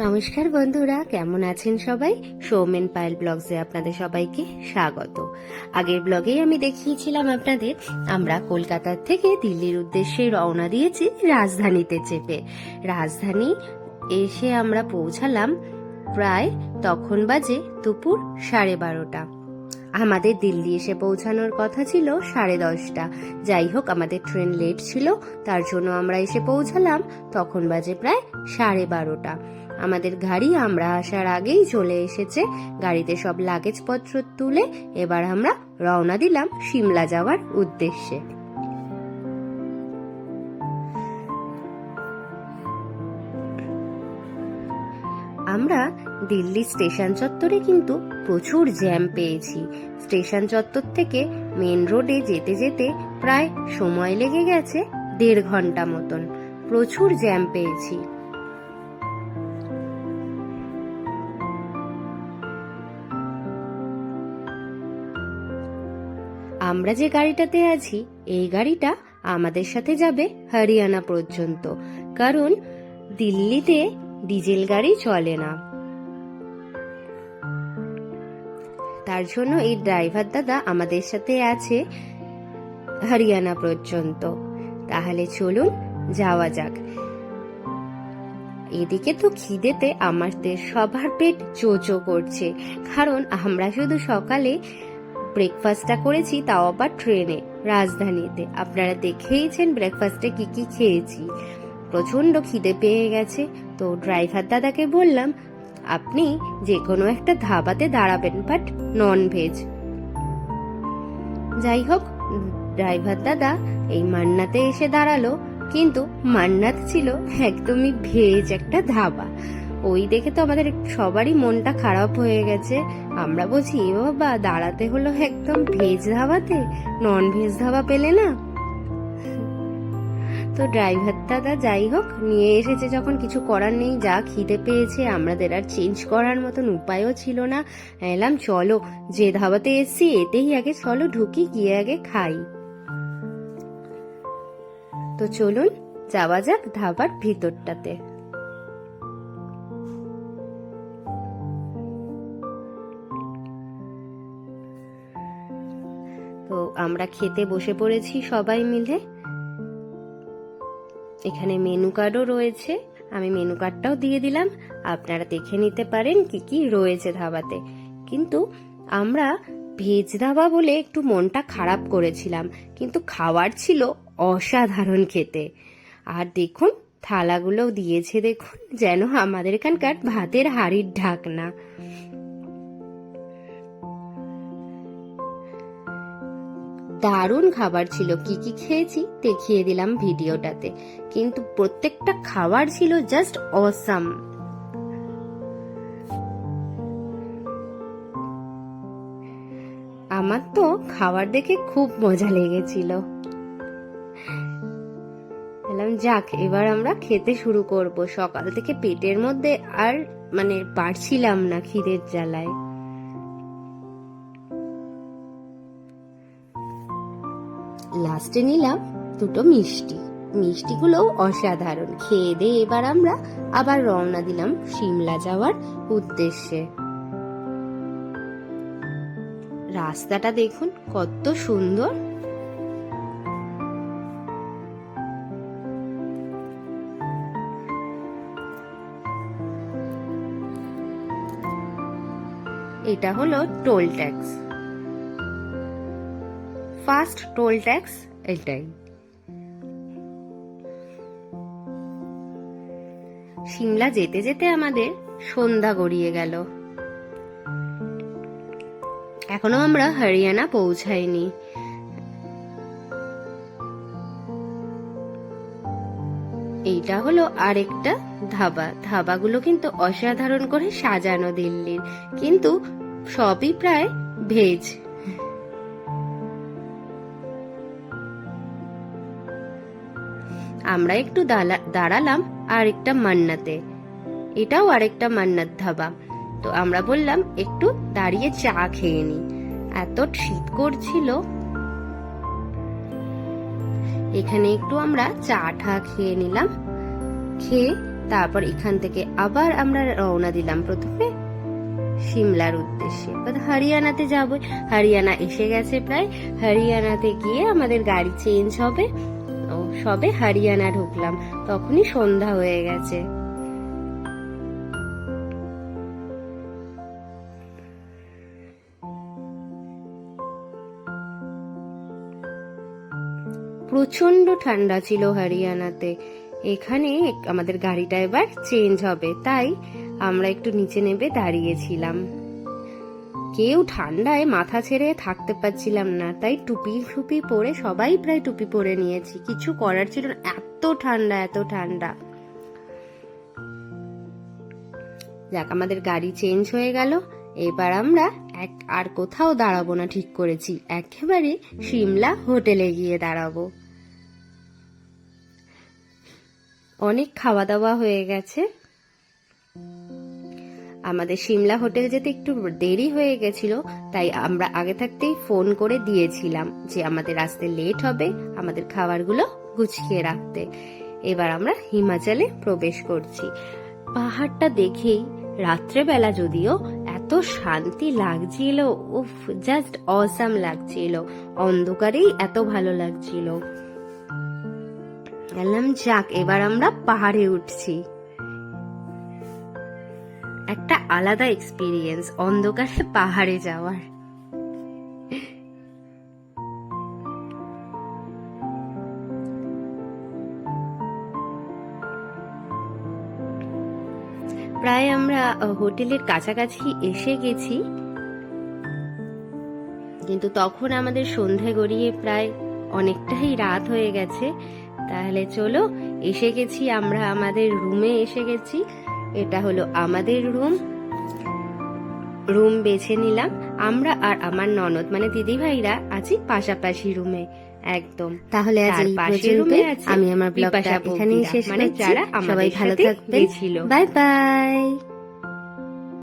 নমস্কার বন্ধুরা, কেমন আছেন সবাই? সৌমেন পায়েল ব্লগসে আপনাদের সবাইকে স্বাগত। আগের ব্লগেই আমি দেখিয়েছিলাম আপনাদের, আমরা কলকাতার থেকে দিল্লির উদ্দেশ্যে রওনা দিয়েছি রাজধানীতে চেপে। রাজধানী এসে আমরা পৌঁছালাম প্রায় তখন বাজে দুপুর সাড়ে বারোটা। আমাদের দিল্লি এসে পৌঁছানোর কথা ছিল সাড়ে দশটা। যাই হোক, আমাদের ট্রেন লেট ছিল, তার জন্য আমরা এসে পৌঁছালাম তখন বাজে প্রায় সাড়ে বারোটা। আমাদের গাড়ি আমরা আসার আগেই চলে এসেছে। গাড়িতে সব লাগেজপত্র তুলে এবার আমরা রওনা দিলাম সিমলা যাওয়ার উদ্দেশ্যে। আমরা দিল্লি স্টেশন চত্বরে কিন্তু প্রচুর জ্যাম পেয়েছি। স্টেশন চত্বর থেকে মেন রোডে যেতে যেতে প্রায় সময় লেগে গেছে দেড় ঘণ্টা মতন। প্রচুর জ্যাম পেয়েছি। আমরা যে গাড়িটাতে আছি, এই গাড়িটা আমাদের সাথে যাবে হরিয়ানা পর্যন্ত। কারণ দিল্লিতে ডিজেল গাড়ি চলে না। তার জন্য এই ড্রাইভার দাদা আমাদের সাথে আছে হরিয়ানা পর্যন্ত। তাহলে চলুন যাওয়া যাক। এদিকে তো খিদেতে আমাদের সবার পেট চোচো করছে। কারণ আমরা শুধু সকালে ব্রেকফাস্টটা করেছি, তাও আবার ট্রেনে রাজধানীতে। আপনারা দেখেইছেন ব্রেকফাস্টে কি কি খেয়েছি। প্রচণ্ড খিদে পেয়ে গেছে। তো ড্রাইভার দাদাকে বললাম, আপনি যে কোনো একটা ধাবাতে দাঁড়াবেন বাট নন ভেজ যাই হোক ড্রাইভার দাদা এই মান্নাতে এসে দাঁড়াল। কিন্তু মান্নাত ছিল একদমই ভেজ একটা ধাবা। ওই দেখে তো আমাদের সবারই মনটা খারাপ হয়ে গেছে। আমরা বলছি, এ বাবা, দাঁড়াতে হলো একদম ভেজ ধাবাতে। নন ভেজ ধাবা পেলে না? তো ড্রাইভার দাদা যাই হোক, নিয়ে এসেছে যখন, কিছু করার নেই, যা খিদে পেয়েছে, আমাদের আর চেঞ্জ করার মতন উপায়ও ছিল না। এলাম, চলো, যে ধাবাতে এসছি, এতেই আগে চলো, ঢুকি, গিয়ে আগে খাই। তো চলুন, যাওয়া যাক ধাবার ভিতরটাতে। আমরা খেতে বসে পড়েছি সবাই মিলে। এখানে মেনু কার্ডও রয়েছে। আমি মেনু কার্ডটাও দিয়ে দিলাম। আপনারা দেখে নিতে পারেন কি কি রয়েছে ধাবাতে। কিন্তু আমরা ভেজ ধাবা বলে একটু মনটা খারাপ করেছিলাম। কিন্তু খাওয়ার ছিল অসাধারণ খেতে। আর দেখুন, থালাগুলোও দিয়েছে দেখুন, যেন আমাদের এখানকার ভাতের হাড়ির ঢাকনা। দারুণ খাবার ছিল। কি কি খেয়েছি দেখিয়ে দিলাম ভিডিওটাতে। কিন্তু প্রত্যেকটা খাবার ছিল জাস্ট অসাম আমার তো খাবার দেখে খুব মজা লেগেছিল। বললাম, যাক, এবার আমরা খেতে শুরু করব। সকাল থেকে পেটের মধ্যে আর মানে পারছিলাম না খিদের জ্বালায়। লাস্টে নিলাম দুটো মিষ্টি। মিষ্টিগুলোও অসাধারণ। খেয়ে দিয়ে এবার আমরা আবার রওনা দিলাম সিমলা যাওয়ার উদ্দেশ্যে। রাস্তাটা দেখুন কত সুন্দর। এটা হলো toll tax. First toll tax এটাই। সিমলা যেতে যেতে আমাদের সন্ধ্যা গড়িয়ে গেল। এখনও আমরা হরিয়ানা পৌঁছাইনি। এইটা হলো আরেকটা ধাবা। ধাবাগুলো কিন্তু অসাধারণ করে সাজানো দিল্লির। কিন্তু সবই প্রায় ভেজ। আমরা একটু দাঁড়ালাম আরেকটা মান্নাতে। এটাও আরেকটা মান্নাত ধাবা। তো আমরা বললাম, একটু দাঁড়িয়ে চা খেয়ে নি। এত শীত করছিল। এখানে একটু আমরা চা ঠা খেয়ে নিলাম। খেয়ে তারপর এখান থেকে আবার আমরা রওনা দিলাম প্রথমে সিমলার উদ্দেশ্যে। হরিয়ানাতে যাব। হরিয়ানা এসে গেছে প্রায়। হরিয়ানাতে গিয়ে আমাদের গাড়ি চেঞ্জ হবে। সবে হরিয়ানা ঢুকলাম, তখনই সন্ধ্যা হয়ে গেছে। প্রচণ্ড ঠান্ডা ছিল হরিয়ানাতে। এখানে আমাদের গাড়িটা এবার চেঞ্জ হবে, তাই আমরা একটু নিচে নেবে দাঁড়িয়েছিলাম। কেউ ঠান্ডায় মাথা ছেড়ে থাকতে পারছিলাম না, তাই টুপি টুপি পরে সবাই প্রায় টুপি পরে নিয়েছি। কিছু করার ছিল না, এত ঠান্ডা এত ঠান্ডা। যাক, আমাদের গাড়ি চেঞ্জ হয়ে গেল। এবার আমরা এক, আর কোথাও দাঁড়াবো না ঠিক করেছি। একেবারে সিমলা হোটেলে গিয়ে দাঁড়াবো। অনেক খাওয়া দাওয়া হয়ে গেছে। আমাদের সিমলা হোটেল যেতে একটু দেরি হয়ে গেছিল, তাই আমরা আগে থাকতেই ফোন করে দিয়েছিলাম যে আমাদের আসতে লেট হবে, আমাদের খাবারগুলো গুছিয়ে রাখতে। এবার আমরা হিমাচলে প্রবেশ করছি। পাহাড়টা দেখেই রাত্রেবেলা যদিও এত শান্তি লাগছিল, উফ জাস্ট অসাম লাগছিল, অন্ধকারেই এত ভালো লাগছিল। বললাম, যাক, এবার আমরা পাহাড়ে উঠছি। একটা আলাদা এক্সপিরিয়েন্স অন্ধকারে পাহাড়ে যাওয়ার। প্রায় আমরা হোটেলের কাছাকাছি এসে গেছি। কিন্তু তখন আমাদের সন্ধে গড়িয়ে প্রায় অনেকটাই রাত হয়ে গেছে। তাহলে চলো, এসে গেছি আমরা, আমাদের রুমে এসে গেছি। এটা হলো আমাদের রুম। রুম বেছে নিলাম। আমরা আর আমার ননদ মানে দিদি ভাইরা আছি পাশাপাশি রুমে একদম। তাহলে আজ এই পাশের পর্যন্ত রুমে আমি আমার ব্লগটা এখানেই শেষ মানে করছি। যারা সবাই ভালো থাকবে থাকবেন। Bye bye.